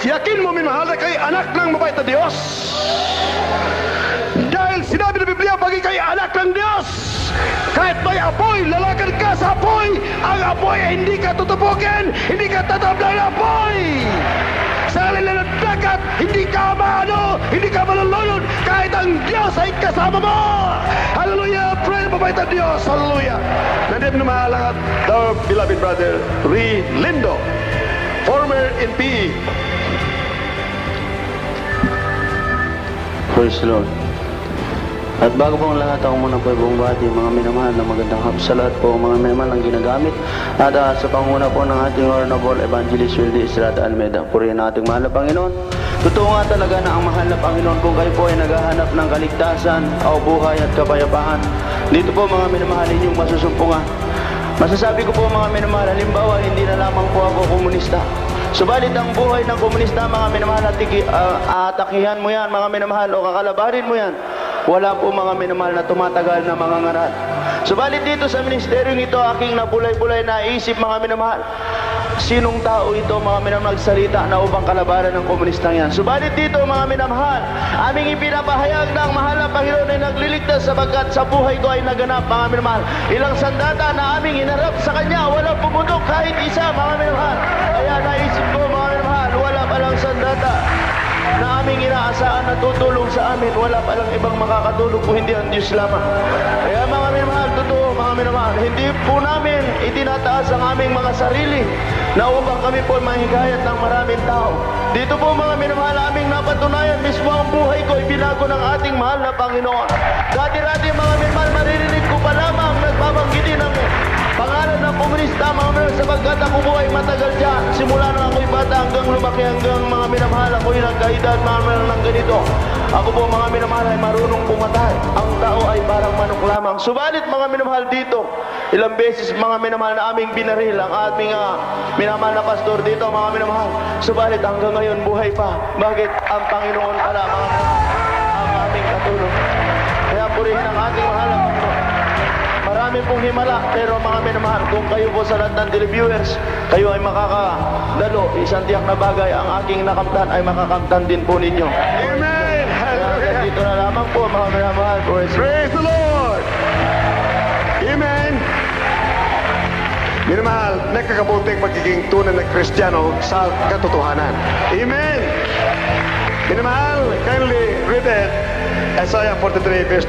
Yakin mo minamahal na kay anak ng mabait na Diyos. Dahil sinabi ng Biblia, pagi kay anak ng Diyos. Kahit may apoy, lalakad ka sa apoy. Ang apoy ay hindi ka tutupugin, hindi ka tatabla ng apoy. Sa alila ng dagat, hindi ka maano, hindi ka malulunod, kahit ang Diyos ay kasama mo. Hallelujah! Pray mabait ang Diyos. Hallelujah! Nandito na mahalagat, our beloved brother, Ri Lindo, former in Praise the Lord. At bago po ang lahat, ako muna po ay buong bati, mga minamahal na magandang hap sa lahat po, mga minamahal ang ginagamit. At ah, sa panguna po ng ating Honorable Evangelist Wilde Estrada Almeida, purihin ang ating mahal na Panginoon. Totoo nga talaga na ang mahal na Panginoon kung kayo po ay naghahanap ng kaligtasan, o buhay at kapayapaan. Dito po mga minamahal inyong masusumpungan. Masasabi ko po mga minamahal, halimbawa hindi na lamang po ako komunista. Subalit ang buhay ng komunista, mga minamahal, atiki, ah, atakihan mo yan, mga minamahal, o kakalabanin mo yan. Wala po mga minamahal na tumatagal na mga ngaral. Subalit dito sa ministeryong ito, aking nabulay-bulay na isip, mga minamahal. Sinong tao ito, mga minamahal, nagsalita na upang kalabanan ng komunistang yan. Subalit dito, mga minamahal, aming ipinapahayag ng mahal na Panginoon ay nagliligtas sapagkat sa buhay ko ay naganap, mga minamahal. Ilang sandata na aming inarap sa Kanya, walang pumutok kahit isa, mga minamahal. Sandata na aming inaasahan na tutulong sa amin. Wala palang ibang makakatulong kung hindi ang Diyos lamang. Kaya mga minamahal, totoo mga minamahal, hindi po namin itinataas ang aming mga sarili na upang kami po mahigayat ng maraming tao. Dito po mga minamahal, aming napatunayan mismo ang buhay ko ibinago ng ating mahal na Panginoon. Dati-dati mga minamahal, maririnig ko pa lamang nagbabanggitin ng Pangalan ng komunista, mga minamahal, sapagkat ako po matagal dyan. Simula nang ako'y bata hanggang lumaki hanggang mga minamahal, ako'y nagkaedad, mga ng ganito. Ako po mga minamahal ay marunong pumatay. Ang tao ay parang manok lamang. Subalit mga minamahal dito, ilang beses mga minamahal na aming binaril ang aming uh, minamahal na pastor dito, mga minamahal. Subalit hanggang ngayon buhay pa. Bakit? Ang Panginoon pala, mga minamahal, himala, pero mga minamahal, kung kayo po sa lahat ng televiewers, kayo ay makakadalo, isang tiyak na bagay, ang aking nakamtan ay makakamtan din po ninyo. Amen! Kaya Hallelujah! dito na lamang po, mga minamahal, praise the Praise the Lord! Amen! Minamahal, nakakabuting magiging tunay na Kristiyano sa katotohanan. Amen! Minamahal, kindly read it. Isaiah 43 verse